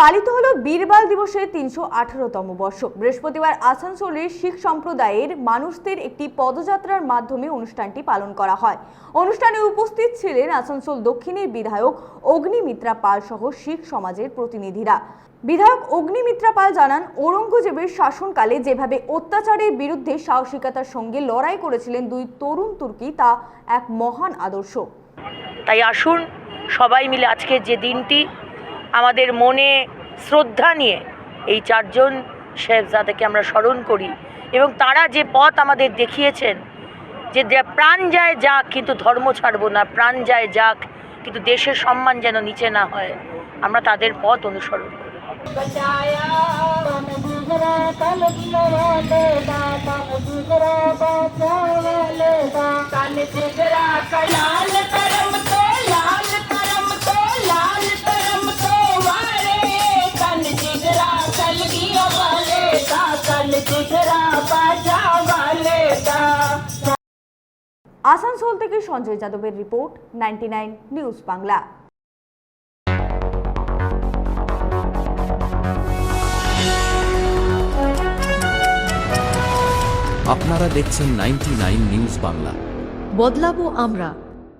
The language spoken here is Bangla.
পালিত হলো বীরবাল দিবসের তিনশো আঠারোতম বর্ষ। বৃহস্পতিবার আসানসোলের শিখ সম্প্রদায়ের মানুষদের একটি পদযাত্রার মাধ্যমে অনুষ্ঠানটি পালন করা হয়। অনুষ্ঠানে উপস্থিত ছিলেন আসানসোল দক্ষিণের বিধায়ক অগ্নিমিত্রা পাল সহ শিখ সমাজের প্রতিনিধিরা। বিধায়ক অগ্নিমিত্রা পাল জানান, ঔরঙ্গজেবের শাসনকালে যেভাবে অত্যাচারের বিরুদ্ধে সাহসিকতার সঙ্গে লড়াই করেছিলেন দুই তরুণ তুর্কি, তা এক মহান আদর্শ। তাই আসুন, সবাই মিলে আজকের যে দিনটি আমাদের মনে শ্রদ্ধা নিয়ে এই চারজন শেহজাদাকে আমরা স্মরণ করি এবং তারা যে পথ আমাদের দেখিয়েছেন, যে প্রাণ যায় যাক কিন্তু ধর্ম ছাড়ব না, প্রাণ যায় যাক কিন্তু দেশের সম্মান যেন নিচে না হয়, আমরা তাদের পথ অনুসরণ করি। আসানসোল থেকে সঞ্জয় যাদবের রিপোর্ট নাইনটি নিউজ বাংলা। আপনারা দেখছেন নাইনটি নিউজ বাংলা। বদলাবো আমরা।